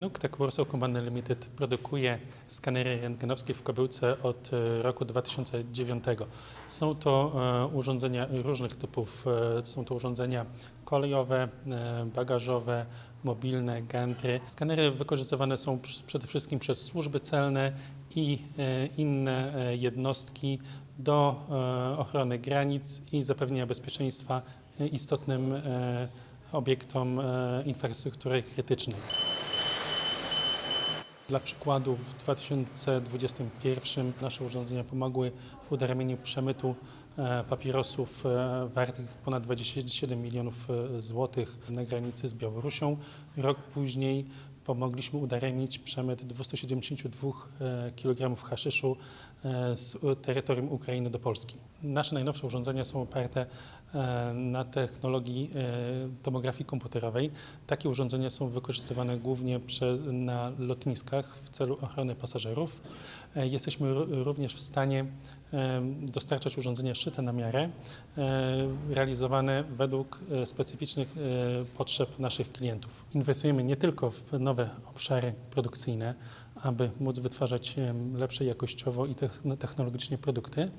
Nuktek Warsaw Company Limited produkuje skanery rentgenowskie w Kobyłce od e, roku 2009. Są to e, urządzenia różnych typów. E, Są to urządzenia kolejowe, bagażowe, mobilne, gantry. Skanery wykorzystywane są przede wszystkim przez służby celne i inne jednostki do ochrony granic i zapewnienia bezpieczeństwa istotnym obiektom infrastruktury krytycznej. Dla przykładu w 2021 nasze urządzenia pomogły w udaremieniu przemytu e, papierosów e, wartych ponad 27 milionów e, złotych na granicy z Białorusią. Rok później pomogliśmy udaremnić przemyt 272 e, kg haszyszu e, z terytorium Ukrainy do Polski. Nasze najnowsze urządzenia są oparte e, na technologii tomografii komputerowej. Takie urządzenia są wykorzystywane głównie na lotniskach w celu ochrony pasażerów. Jesteśmy ró- również w stanie dostarczać urządzenia szyte na miarę, realizowane według specyficznych potrzeb naszych klientów. Inwestujemy nie tylko w nowe obszary produkcyjne, aby móc wytwarzać lepsze jakościowo i techn- technologicznie produkty,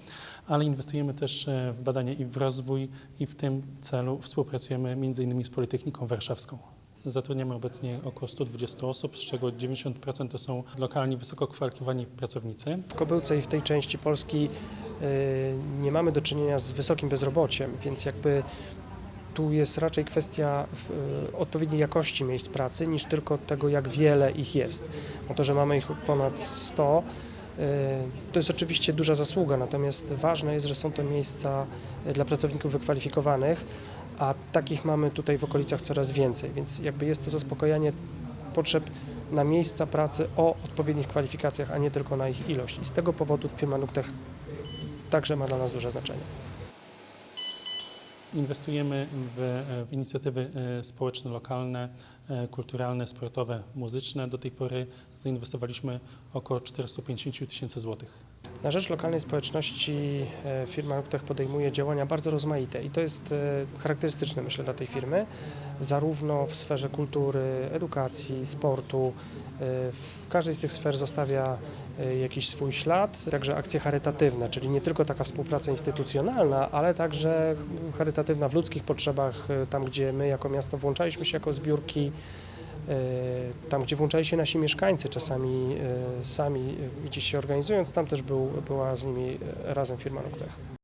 ale inwestujemy też e, w badania i w rozwój i w tym celu współpracujemy m.in. z Politechniką Warszawską. Zatrudniamy obecnie około 120 osób, z czego 90% to są lokalni, wysoko kwalifikowani pracownicy. W Kobyłce i w tej części Polski y, nie mamy do czynienia z wysokim bezrobociem, więc jakby tu jest raczej kwestia y, odpowiedniej jakości miejsc pracy niż tylko tego, jak wiele ich jest. Bo to, że mamy ich ponad 100, y, to jest oczywiście duża zasługa, natomiast ważne jest, że są to miejsca y, dla pracowników wykwalifikowanych, a takich mamy tutaj w okolicach coraz więcej, więc jakby jest to zaspokojenie potrzeb na miejsca pracy o odpowiednich kwalifikacjach, a nie tylko na ich ilość. I z tego powodu firma Nuktech także ma dla nas duże znaczenie. Inwestujemy w, w inicjatywy e, społeczne, lokalne, e, kulturalne, sportowe, muzyczne. Do tej pory zainwestowaliśmy około 450 tysięcy złotych. Na rzecz lokalnej społeczności e, firma Nuktech podejmuje działania bardzo rozmaite i to jest e, charakterystyczne myślę dla tej firmy, zarówno w sferze kultury, edukacji, sportu. e, W każdej z tych sfer zostawia jakiś swój ślad, także akcje charytatywne, czyli nie tylko taka współpraca instytucjonalna, ale także charytatywna w ludzkich potrzebach, tam gdzie my jako miasto włączaliśmy się jako zbiórki, tam gdzie włączali się nasi mieszkańcy, czasami e, sami e, gdzieś się organizując, tam też był, była z nimi e, razem firma Nuktech.